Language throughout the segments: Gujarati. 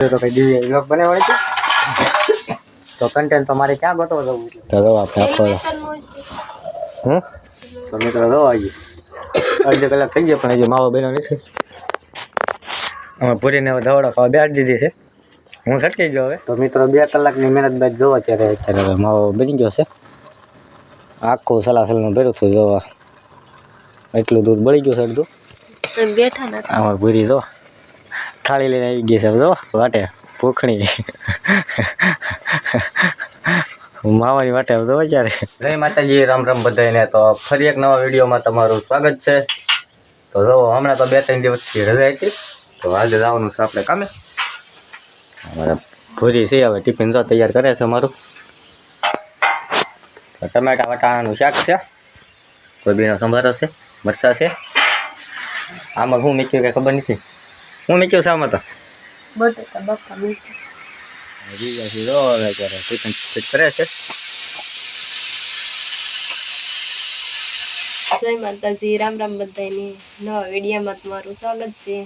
તો કઈ દિવ્ય બ્લોગ બનાવવાની છે? તો કન્ટેન્ટ તો મારે ક્યાં બતાવો જવું એટલે તો જો આપણે હમ તો મિત્રો જો આવી અડધી કલાક થઈ ગયો પણ હજી માવો બન્યો નથી. અમે પૂરીને હવે ધવડો ખાવા બેઠ દીધી છે. હું છટકી ગયો હવે. તો મિત્રો બે કલાકની મહેનત બાદ જોવો અત્યારે અત્યારે હવે માવો બની ગયો છે. આખું સલાસલનું ભેરું થયું જોવા. એટલું દૂધ બળી ગયું છે અડધું. બેઠા અમારે પૂરી જો. થાળી લઈને આવી ગઈ છે. બધો વાટે ભૂખણી. માવાની વાટે બધો અત્યારે. જય માતાજી, રામ રામ બધાને તો ફરી એક નવા વિડીયોમાં તમારું સ્વાગત છે. તો જો, હમણાં તો બે ત્રણ દિવસથી રજા હતી. તો આજે જવાનું છે આપણે કામે. અમારે ભૂરી છે, હવે ટિફિન જો તૈયાર કરે છે અમારું. ટમેટા, વટાણાનું શાક છે. કોબીનો સંભારો છે, મરચાં છે. આમાં શું મૂક્યું કે ખબર નથી. હું મૂક્યું છે આમાં તો બટેટા બફા મીઠા જીજાજી જો હવે અત્યારે ટિફિન ફિટ કરે છે જય માતાજી રામ રામ બધાની નવા વિડીયામાં તમારું સ્વાગત છે.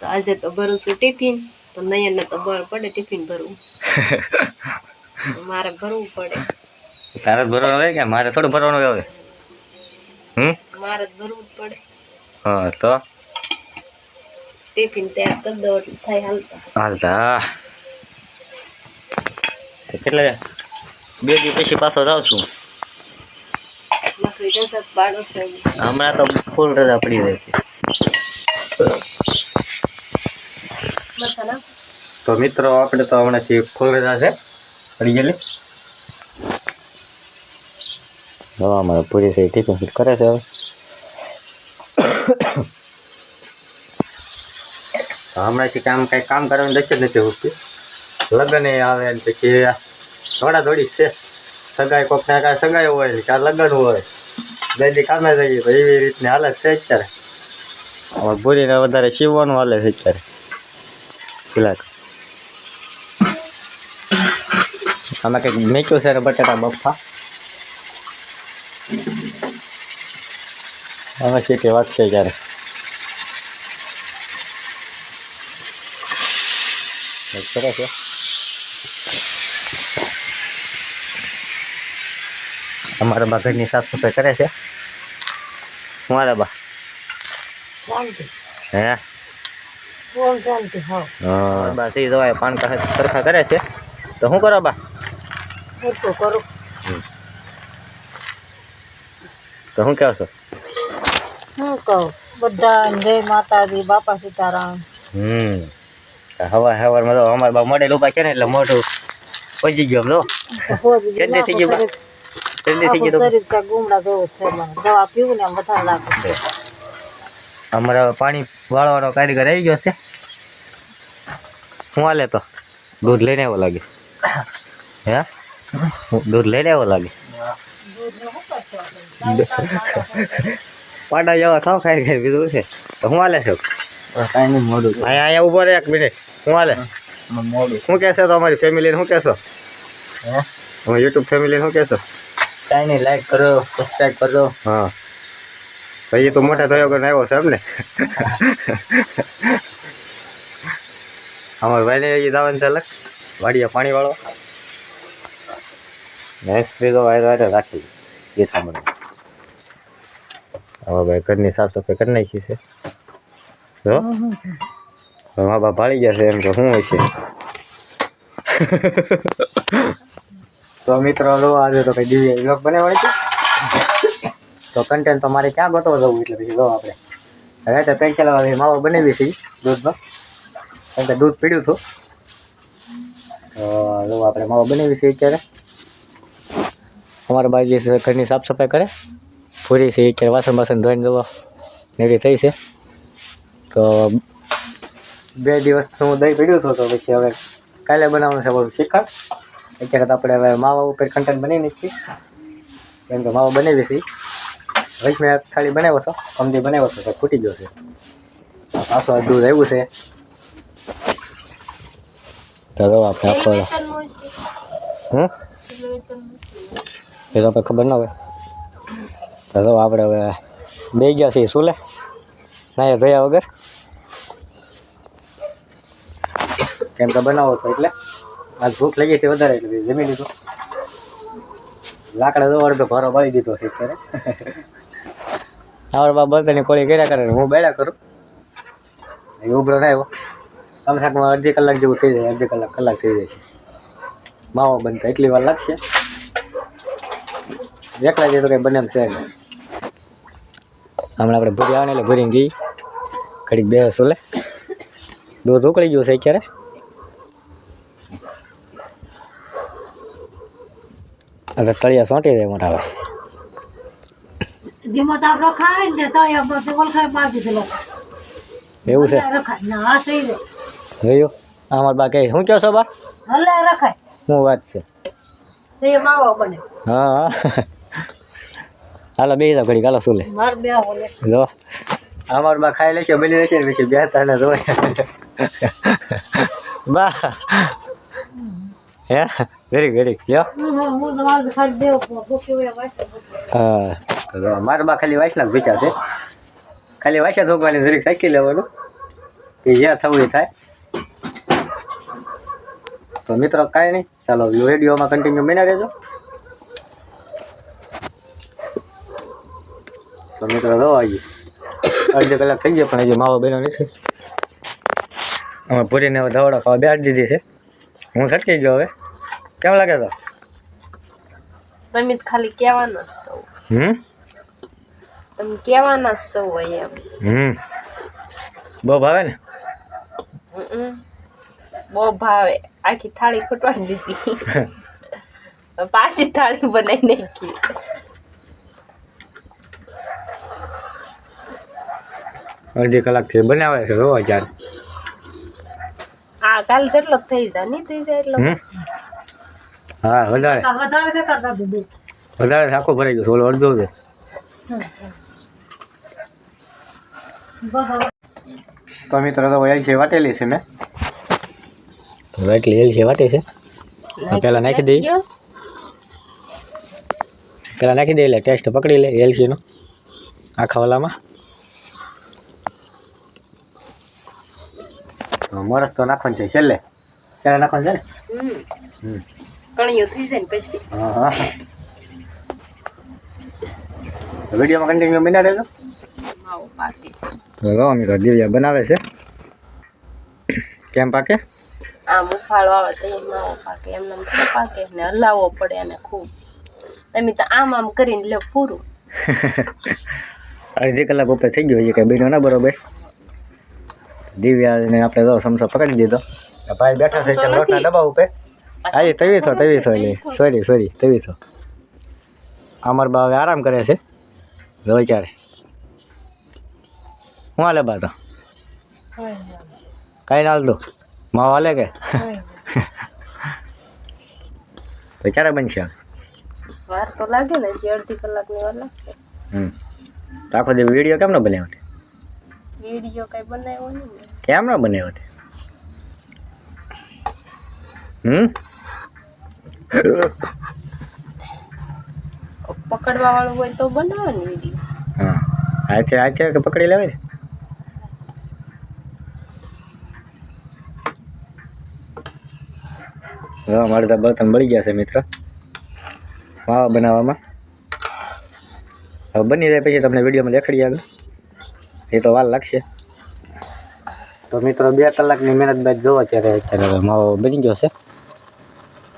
તો આજે તો ભરું છું ટિફિન. તો નયનને તો બળ પડે ટિફિન ભરવું. મારે ભરવું પડે. તારે ભરવાનું હોય કે? મારે થોડું ભરવાનું આવે હવે? હમ? મારે ભરવું જ પડે. હા તો? ટિફિન તૈયાર કરી દો એટલે થાય હાલતા હાલતા કેટલા બે દિવસ પછી પાછો જાઉં છું હમણાં તો ફૂલ રજા પડી રહી છે તો મિત્રો આપણે તો હમણાંથી ફૂલ રજા છે પડી ગયેલી હવે અમારે પૂરી થઈ ટિફિન કરે છે હવે હમણાંથી કામ કાંઈ કામ કરવાની જ નથી હોતી. લગ્ન આવે ને પછી થોડા થોડી છે. સગાઈ કોક ને કાંઈ સગાઈ હોય કાં લગ્ન હોય. જલ્દી કામે થઈ તો એવી રીતની હાલત છે અત્યારે. અમારે પૂરીને વધારે સીવવાનું હાલે છે અત્યારે. પેલા આમાં કંઈક મેચ્યું છે બટાટા બફા. હવે સીટી વાગશે ત્યારે કંઈક કરે છે અમારા બા ઘરની સાફ સફાઈ કરે છે હું મારા બા હે હા બસ એ દવાએ પાન કા સરખા કરે છે તો શું કરો બા સરખું કરું તો શું કહો છો હું કહું બધા જય માતાજી બાપા સીતારામ હમ હવા હવારમાં તો અમારા બા મોડેલ ઊભા છે ને એટલે મોઢું પહોંચી ગયો તો ઠંડી થઈ ગયું ઠંડી થઈ ગયું તો શરીર કાંઈ ગુમડા જેવું છે દવા પીવું ને વધારે લાગે. અમારા પાણી વાળવાનો કારીગર આવી ગયો છે. હું હાલે તો? દૂધ લઈને આવ્યો લાગે. હે? દૂધ લઈને આવ્યો લાગે. પાડા જેવા થાવ ખાઈ ખાઈ બીજું છે? તો હું હાલે છે? કાંઈ નહીં મોડું અહીંયા અહીંયા ઊભો રહે એક મિનિટ. હું હાલે? મોડું શું કહેશો તો અમારી ફેમિલીને શું કહેશો? હે? યુટ્યુબ ફેમિલીને શું કહેશો? કાંઈ નહીં લાઈક કરો સબસ્ક્રાઈબ કરજો હા. ભાઈ તો મોટા થયો કરીને આવ્યો છે એમને અમારા ભાઈને એ દાવન અલગ. વાડિયા પાણી વાળો. નેક્સ્ટ બીજો વાયરો વાયરો રાખી. ગીતામણ હવે ભાઈ ઘરની સાફ સફાઈ કરી નાખી છે. જો હવે મા બાપ ભાળી ગયા છે એમ કે શું છે તો મિત્રો લો આજે તો કઈ દિવ્ય બ્લોગ બનાવવાની છે તો કન્ટેન્ટ તો મારે ક્યાં ગોતવો જવું એટલે પછી લો આપણે રાતે પેન્સિલ વાળી માવો બનાવી છે દૂધમાં કારણ કે દૂધ પીડ્યું હતું તો લો આપણે માવો બનાવી છે અત્યારે અમારા બાજુ ઘરની સાફ સફાઈ કરે પૂરી છે અત્યારે વાસણ બાસણ ધોઈને જવા એવી થઈ છે તો બે દિવસનું દહીં પીડ્યું હતું તો પછી હવે કાલે બનાવવાનું છે બધું શીખડ અત્યારે વખત આપણે હવે માવા ઉપર કન્ટેન્ટ બનાવી નાખીએ કેમ કે માવો બનાવી છે વૈશ મેં એક થાળી બનાવ્યો હતો અમદી બનાવ્યો હતો તો ખૂટી ગયો છે. પાછો દૂધ આવ્યું છે. તો આપણે આપણે આખો હમ એ તો આપણે ખબર ના હોય. તો આપણે હવે બે ગયા છીએ શું લે? ના એ ધોયા વગર? કેમ કે બનાવો તો એટલે આજ ભૂખ લાગી હતી વધારે એટલે જમી લીધું. લાકડા તો અડધો ભારો બાળી દીધો છે અત્યારે. આવડ બા બધાની કોળી કર્યા કરે હું બેડા કરું. એ ઉભરો ના આવ્યો. કમ સે અડધી કલાક જેવું થઈ જાય, અડધી કલાક કલાક થઈ જાય છે. માવો બનતા એટલી વાર લાગશે. એકલા જઈએ તો કંઈ બને એમ છે નહીં. હમણાં આપણે ભૂરી આવે એટલે ભૂરી ગઈ ઘડીક બે સોલે દૂધ ઉકળી ગયું છે અત્યારે. હવે તળિયા સોંટી દે મોટા ને ઓળખાય પાકી એવું છે? રખાય. ના જાય? અમાર બા કહે શું કહો છો બા? હલે રખાય. શું વાત છે? તો માવો બને. હા. હાલો બે જાવ ઘડીક. હાલો શું લે? માર બે હોલે જો. અમાર બા ખાઈ લેશે બની લેશે ને પછી બે તાને જોવે. બા. હે? વેરી વેરી લ્યો હું. મારા બા ખાલી વાંચના વિચાર છે. ખાલી વાંચ્યા થોકવાની જરીક સાકી લેવાનું. કે જ્યાં થવું એ થાય. તો મિત્રો કાંઈ નહીં. ચાલો વિડીયોમાં કન્ટિન્યુ બન્યા રહેજો. તો મિત્રો જો આવી અડધો કલાક થઈ ગયો, પણ હજી માવો બન્યો નથી. અમે પૂરીને દવાડા ખાવા બેહાડી દીધી છે. હું છટકી ગયો હવે. કેમ લાગે તો તમે ખાલી કહેવાના છો. હમ? તમે કહેવાના છો એમ. હમ. બહુ ભાવે ને? બહુ ભાવે. આખી થાળી ફૂટવાની દીધી. પાછી થાળી બનાવી નાખી. અડધી કલાકથી બનાવે છે રોવા ચાર આ કાલ જેટલો થઈ જાય નહીં થઈ જાય એટલો? હા વધારે. વધારે છે છે, આખું ભરાઈ ગયો છે ઓલો અડધો છે. તો મિત્રો તો એલસી વાટેલી છે મેં. એટલી એલસી વાટે છે. પહેલાં નાખી દઈ ગયો? પહેલાં નાખી દઈ એટલે ટેસ્ટ પકડી લે એલસીનો આખા ઓલામાં મરસ તો નાખવાનું છે છેલ્લે. પહેલાં નાખવાનું છે ને? હમ. હમ. કણીઓ થઈ જાય ને પછી. હા વિડીયોમાં કન્ટિન્યુ રહેજો. પાકી. તો દિવ્યા બનાવે છે. કેમ પાકે? આમ ઉફાળો આવે તો એમ માવો પાકે એમ થોડો પાકે. ને હલાવવો પડે અને ખૂબ. તમે તો આમ આમ કરીને લે પૂરું. અડધી કલાક ઉપર થઈ ગયો છે કે બેનો ના બરોબર. દિવ્યાને આપણે તો સમસો પકડી દીધો. આ ભાઈ બેઠા છે કે લોટના ડબ્બા ઉપર. એ તવી થો તવી થો એટલે સોરી સોરી તવી થો. અમર બા હવે આરામ કરે છે. જો ક્યારે. હું હાલે બા તો? કાંઈ ના હાલતું? માવ હાલે કે? તો ક્યારે બનશે? વાર તો લાગે ને જે અડધી કલાકની વાર લાગશે. હમ. તો આખો જે વીડિયો કેમ ન બનાવ્યો તે? વીડિયો કઈ બનાવ્યો નહીં. કેમ ન બનાવ્યો તે? હમ? પકડવા વાળું હોય તો બનાવે ને વીડિયો હા આજે આજે કે પકડી લેવાય ને હા મારે તો બર્તન બળી ગયા છે મિત્ર માવા બનાવવામાં હવે બની જાય પછી તમને વિડીયોમાં દેખાડી આગળ એ તો વાર લાગશે તો મિત્રો બે કલાકની મહેનત બાદ જોવા ત્યારે અત્યારે માવો બની ગયો છે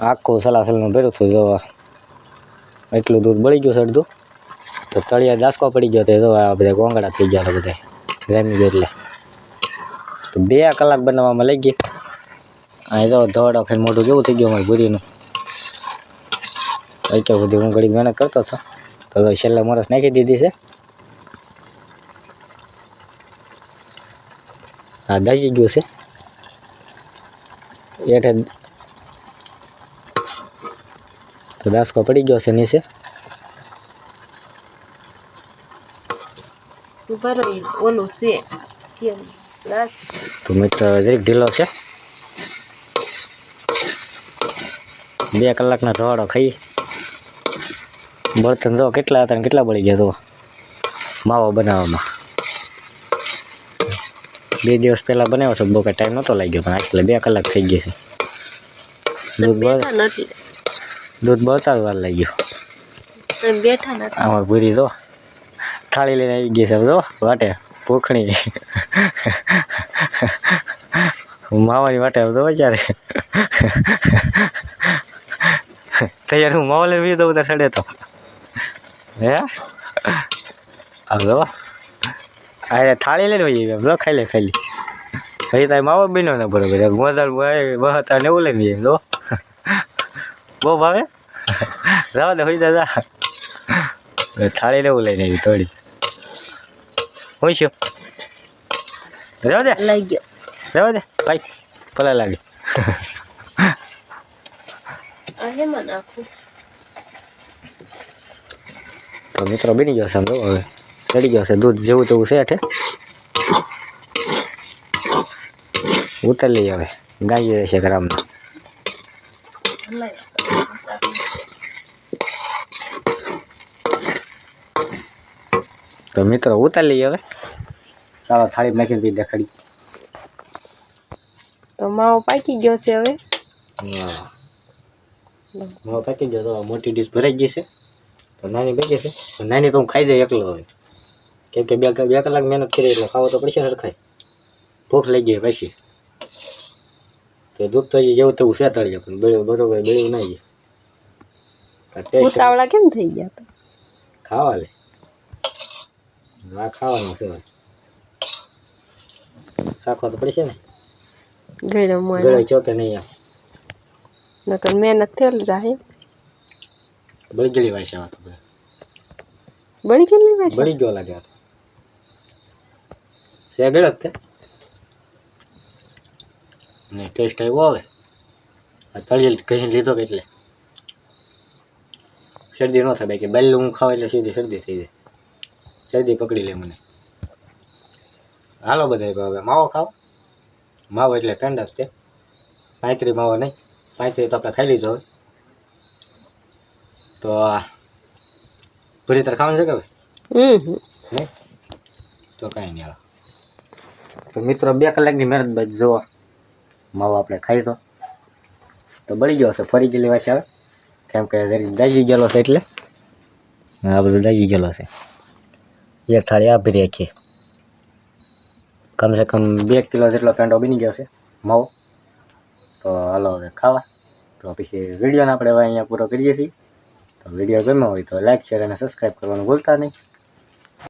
આખું સલાસલનું ભેરો હતું જોવા એટલું દૂધ બળી ગયું સડધું તો તળિયા દાસકો પડી ગયો તો જો આ બધા ગોંગડા થઈ ગયા બધા જામી ગયો એટલે. તો બે કલાક બનાવવામાં લઈ ગઈ. આ જો ધોડો ખાઈ મોઢું કેવું થઈ ગયું અમારી ભૂરીનું. અત્યાર સુધી હું ઘડી મહેનત કરતો હતો. તો છેલ્લે મરસ નાખી દીધી છે. હા દાજી ગયું છે. એઠે તો દાસકો પડી ગયો છે નીચે. ઓલું છે. તો મિત્ર જરીક ઢીલો છે. બે કલાકનો ધોવાડો ખાઈ બળતણ જો કેટલા હતા ને કેટલા બળી ગયા જો માવો બનાવવામાં. બે દિવસ પહેલાં બનાવ્યો છો બહુ કાંઈ ટાઈમ નહોતો લાગ્યો પણ આટલે બે કલાક થઈ ગઈ છે. દૂધ બળ દૂધ બળતા વાર લાગ્યો. તમે બેઠા નથી આમાં ભૂરી જો. થાળી લઈને આવી ગઈ છે જો વાટે ભૂખણી. માવાની વાટે જો ક્યારે. તૈયાર હું માવા લઈને વીધો બધા સડે તો. હે? આવજો અરે થાળી લઈને ભાઈ એમ જો ખાઈ લે ખાઈ લે. પછી તારી માવો બન્યો ને બરોબર. ગોદાળ બહતા ને એવું લઈને વહી જો. બહુ ભાવે? જવા દે હોઈ દાદા થાળી લેવું લઈને આવી થોડી. હોય શું રહેવા દે. લઈ ગયો. રહેવા દે. ભાઈ ભલા લાગે. તો મિત્રો બની ગયો છે હવે. ચડી ગયો છે દૂધ જેવું તેવું છે હેઠે. ઉતર લઈએ હવે. ગાઈ રહેશે ગ્રામમાં. તો મિત્રો ઉતારી લઈએ હવે. ચાલો થાળી નાખીને બી દેખાડી. તો માવો પાકી ગયો છે હવે. માવો પાકી ગયો તો મોટી ડીશ ભરાઈ ગઈ છે. તો નાની બચી છે. નાની તો હું ખાઈ જાય એકલો હવે. કેમ કે બે બે કલાક મહેનત કરી એટલે ખાવો તો પડશે સરખાય. ભૂખ લઈ ગઈ પછી. તો દૂધ તો જેવું તેવું છે તળીએ પણ. બેળું બરોબર બેળું નહીં ટેસ્ટ ઉતાવળા કેમ થઈ ગયા તો ખાવા લે આ ખાવાનું છે સાખો તો પડશે ને ગળો મોય ગળો ચોકે નહીં આમ નકર મહેનત થયેલ જાહે બળી ગયેલી વાય છે તો. બળી ગયેલી ભાઈ બળી ગયો લાગે આ છે ગળો જ તે ને ટેસ્ટ આવ્યો હવે આ તળિયેલ કહી લીધો કે એટલે શરદી ન થાય કે બેલું હું ખાવ એટલે સીધી શરદી થઈ જાય. શરદી પકડી લે મને. હાલો બધા તો હવે માવો ખાવ માવો એટલે પેંડા છે. પાંત્રી માવો નહીં પાંત્રી તો આપણે ખાઈ લીધો હવે. તો પૂરી તર ખાવાનું છે કે હવે? તો કાંઈ નહીં આવે તો મિત્રો બે કલાકની મહેનત બાદ જોવા માવો આપણે ખાઈ તો બળી ગયો હશે ફરી ગયેલી વાત આવે કેમ કે જરી દાજી ગયેલો છે એટલે? આ બધું દાજી ગયેલો છે. એક થાળી આપી રાખીએ કમસે કમ બે કિલો જેટલો પેંડો બની ગયો છે માવો. તો હાલો હવે ખાવા. તો પછી વિડીયોને આપણે હવે અહીંયા પૂરો કરીએ છીએ. તો વીડિયો ગમ્યો હોય તો લાઈક શેર અને સબસ્ક્રાઈબ કરવાનું ભૂલતા નહીં.